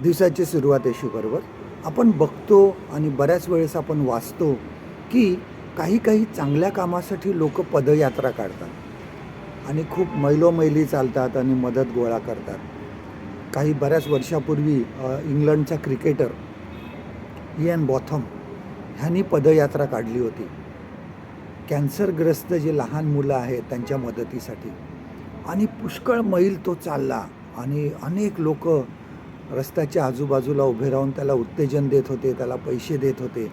दिवसाची सुरुवात येशूबरोबर आपण बघतो आणि बऱ्याच वेळेस आपण वाचतो की काही काही चांगल्या कामासाठी लोक पदयात्रा काढतात आणि खूप मैलोमैली चालतात आणि मदत गोळा करतात. काही बऱ्याच वर्षापूर्वी इंग्लंडचा क्रिकेटर इयन बॉथम ह्यांनी पदयात्रा काढली होती. कॅन्सरग्रस्त जे लहान मुलं आहेत त्यांच्या मदतीसाठी. आणि पुष्कळ मैल तो चालला आणि अनेक लोक रस्त्याच्या आजूबाजूला उभे राहून त्याला उत्तेजन देत होते त्याला पैसे देत होते.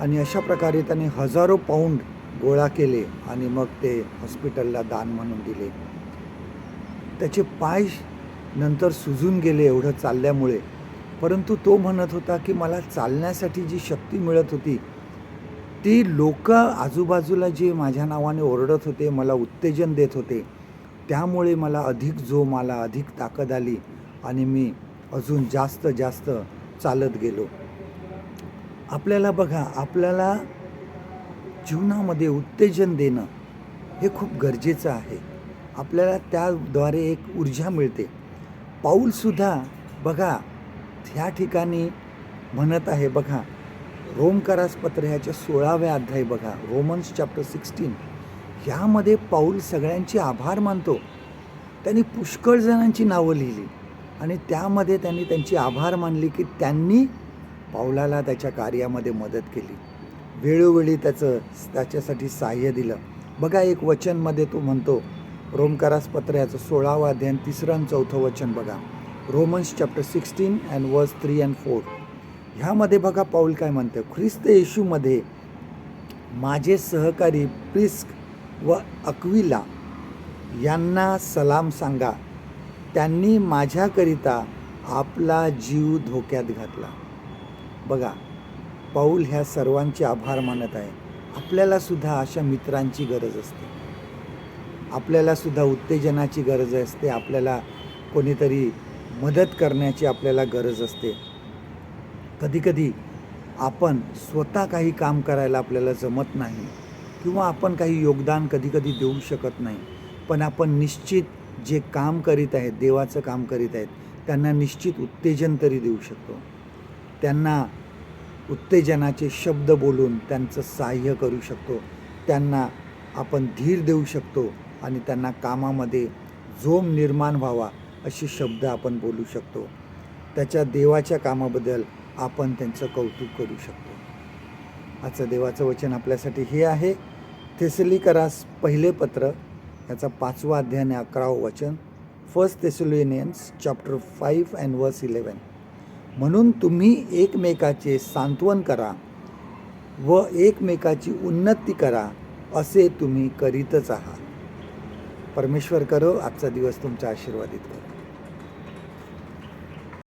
आणि अशा प्रकारे त्याने हजारो पाऊंड गोळा केले आणि मग ते हॉस्पिटलला दान म्हणून दिले. त्याचे पाय नंतर सुजून गेले एवढं चालल्यामुळे. परंतु तो म्हणत होता की मला चालण्यासाठी जी शक्ती मिळत होती ती लोक आजूबाजूला जे माझ्या नावाने ओरडत होते मला उत्तेजन देत होते त्यामुळे मला अधिक जोम आला अधिक ताकद आली आणि मी अजून जास्त जास्त चालत गेलो. आपल्याला बघा आपल्याला जीवनामध्ये उत्तेजन देणं हे खूप गरजेचं आहे. आपल्याला त्याद्वारे एक ऊर्जा मिळते. पाऊलसुद्धा बघा ह्या ठिकाणी म्हणत आहे बघा रोमकारास पत्र ह्याच्या सोळाव्या अध्याय बघा रोमन्स चॅप्टर सिक्स्टीन ह्यामध्ये पाऊल सगळ्यांचे आभार मानतो. त्यांनी पुष्कळ जणांची नावं लिहिली. आणि त्यामध्ये त्यांनी त्यांची आभार मानली की त्यांनी पाऊलाला त्याच्या कार्यामध्ये मदत केली. वेळोवेळी त्याचं त्याच्यासाठी सहाय्य दिलं. बघा एक वचनमध्ये तो म्हणतो रोमकारास पत्र याचं सोळावं अध्ययन तिसरं आणि चौथं वचन बघा. Romans chapter sixteen and verse three and four ह्यामध्ये बघा पाऊल काय म्हणतं? ख्रिस्त येशूमध्ये माझे सहकारी प्रिस्क व अक्विला यांना सलाम सांगा. त्यांनी माझ्याकरिता आपला जीव धोक्यात घातला. बघा पाऊल ह्या सर्वांचे आभार मानत आहे. आपल्याला सुद्धा अशा मित्रांची गरज असते. आपल्याला सुद्धा उत्तेजनाची गरज असते. आपल्याला कोणीतरी मदत करण्याची आपल्याला गरज असते. कधीकधी आपण स्वतः काही काम करायला आपल्याला जमत नाही किंवा आपण काही योगदान कधीकधी देऊ शकत नाही. पण आपण निश्चित जे काम करीत आहेत देवाचं काम करीत आहेत त्यांना निश्चित उत्तेजन तरी देऊ शकतो. त्यांना उत्तेजनाचे शब्द बोलून त्यांचं सहाय्य करू शकतो. त्यांना आपण धीर देऊ शकतो आणि त्यांना कामामध्ये जोम निर्माण व्हावा असे शब्द आपण बोलू शकतो. त्याच्या देवाच्या कामाबद्दल आपण त्यांचं कौतुक करू शकतो. आजचं देवाचं वचन आपल्यासाठी हे आहे. थेसलीकरास पहिले पत्र याचा पाचवा अध्याय आणि अकरावं वचन first Thessalonians chapter five and verse eleven म्हणून तुम्ही एकमेकाचे सांत्वन करा व एकमेकाची उन्नती करा असे तुम्ही करीतच आहात. परमेश्वर करो आजचा दिवस तुमचा आशीर्वादित करो.